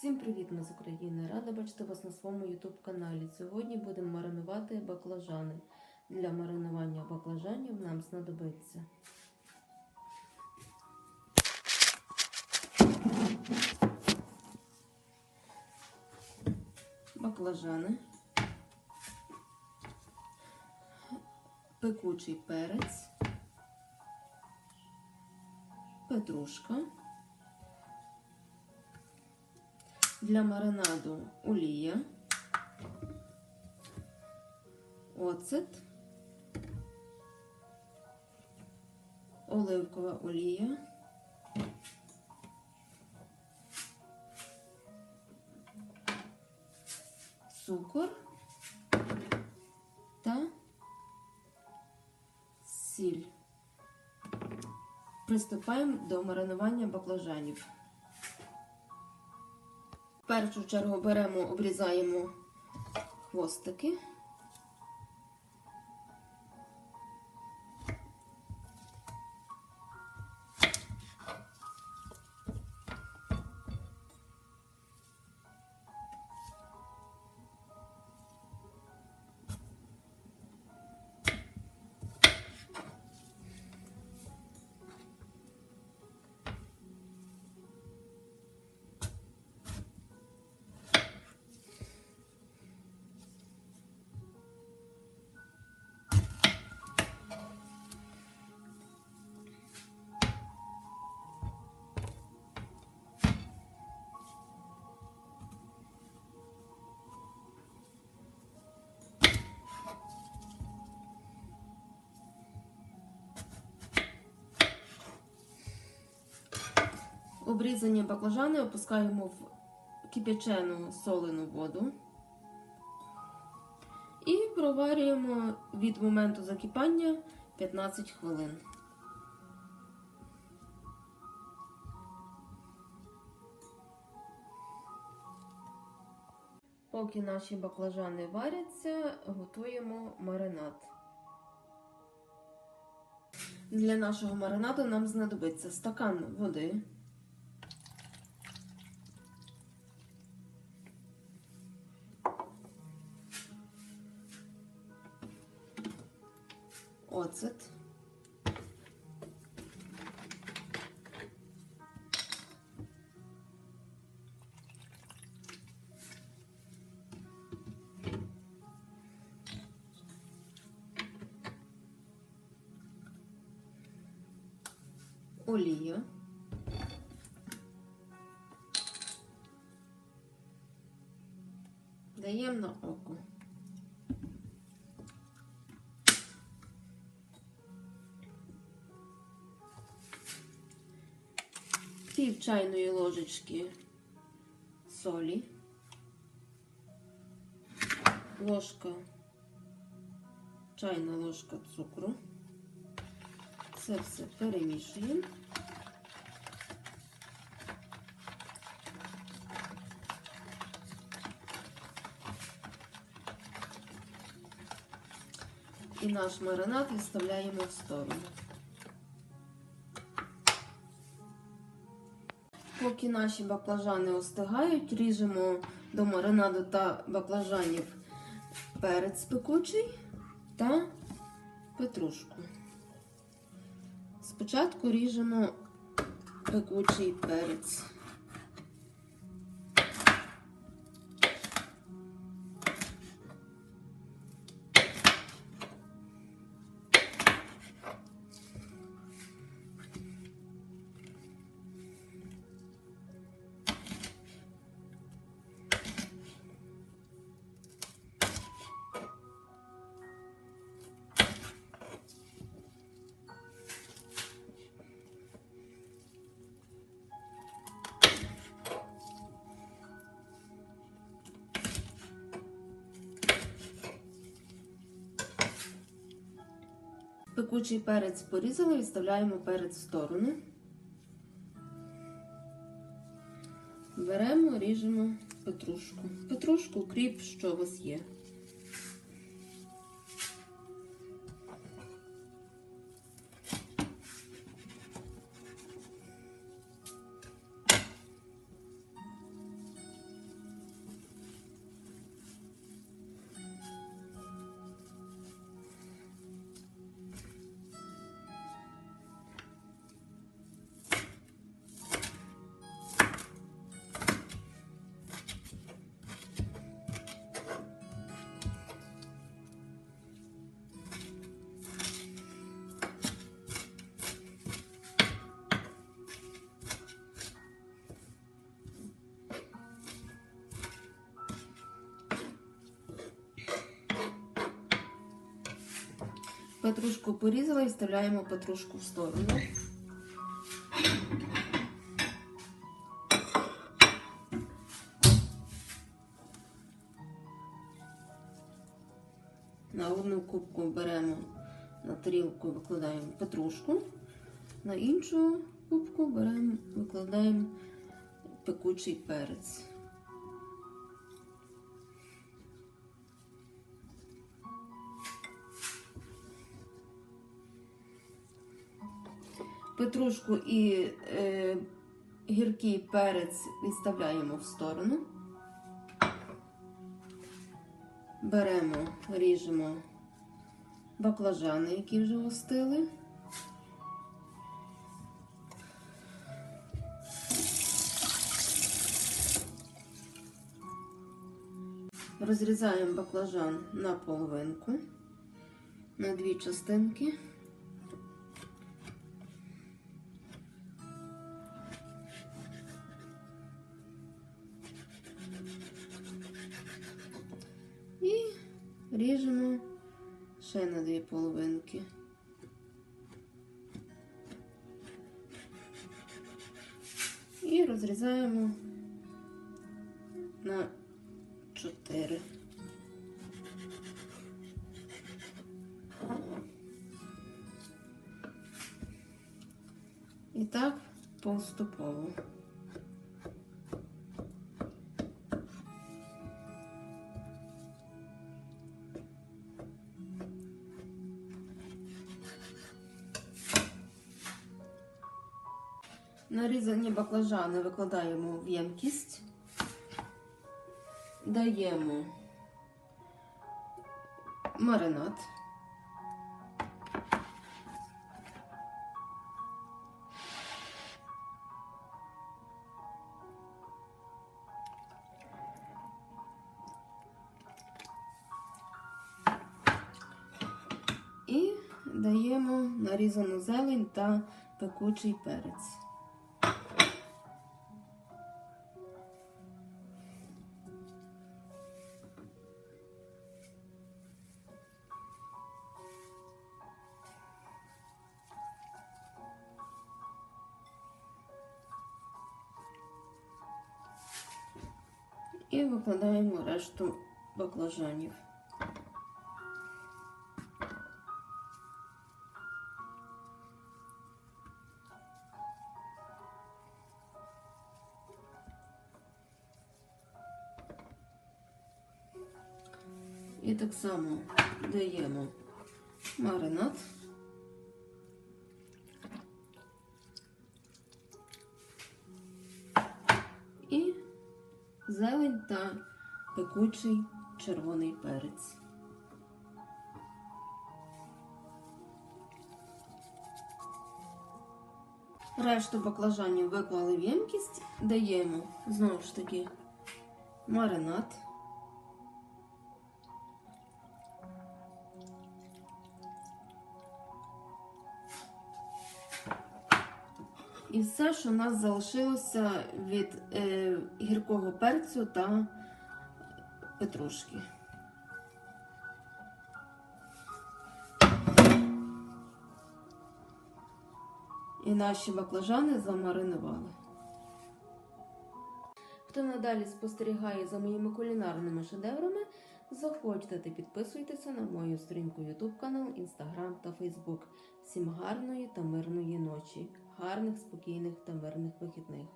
Всім привіт, ми з України! Рада бачити вас на своєму YouTube каналі. Сьогодні будемо маринувати баклажани. Для маринування баклажанів нам знадобиться баклажани, пекучий перець, петрушка. Для маринаду олія, оцет, оливкова олія, цукор та сіль. Приступаємо до маринування баклажанів. Першу чергу беремо, обрізаємо хвостики. Обрізані баклажани опускаємо в кип'ячену солену воду і проварюємо від моменту закипання 15 хвилин. Поки наші баклажани варяться, готуємо маринад. Для нашого маринаду нам знадобиться стакан води. Оцет, олія, даємо на око. Пів чайної ложечки солі, ложка, чайна ложка цукру. Це все перемішуємо. І наш маринад відставляємо в сторону. Поки наші баклажани остигають, ріжемо до маринаду та баклажанів перець пекучий та петрушку. Спочатку ріжемо пекучий перець. Пекучий перець порізали, відставляємо перець в сторону. Беремо, ріжемо петрушку. Петрушку, кріп, що у вас є. Петрушку порізала і вставляємо петрушку в сторону. На одну кубку беремо на тарілку, викладаємо петрушку, на іншу кубку беремо, викладаємо пекучий перець. Петрушку і е, гіркий перець відставляємо в сторону. Беремо, ріжемо баклажани, які вже остили. Розрізаємо баклажан на половинку, на дві частинки. Ріжемо ще на дві половинки. І розрізаємо на чотири. І так поступово. Нарізані баклажани викладаємо в ємкість, даємо маринад. І даємо нарізану зелень та пекучий перець. І викладаємо решту баклажанів. І так само даємо маринад. Зелень та пекучий червоний перець. Решту баклажанів виклали в ємкість, даємо знову ж таки маринад. І все, що у нас залишилося від е, гіркого перцю та петрушки. І наші баклажани замаринували. Хто надалі спостерігає за моїми кулінарними шедеврами, заходьте та підписуйтеся на мою сторінку YouTube канал, Instagram та Facebook. Всім гарної та мирної ночі, гарних, спокійних та мирних вихідних.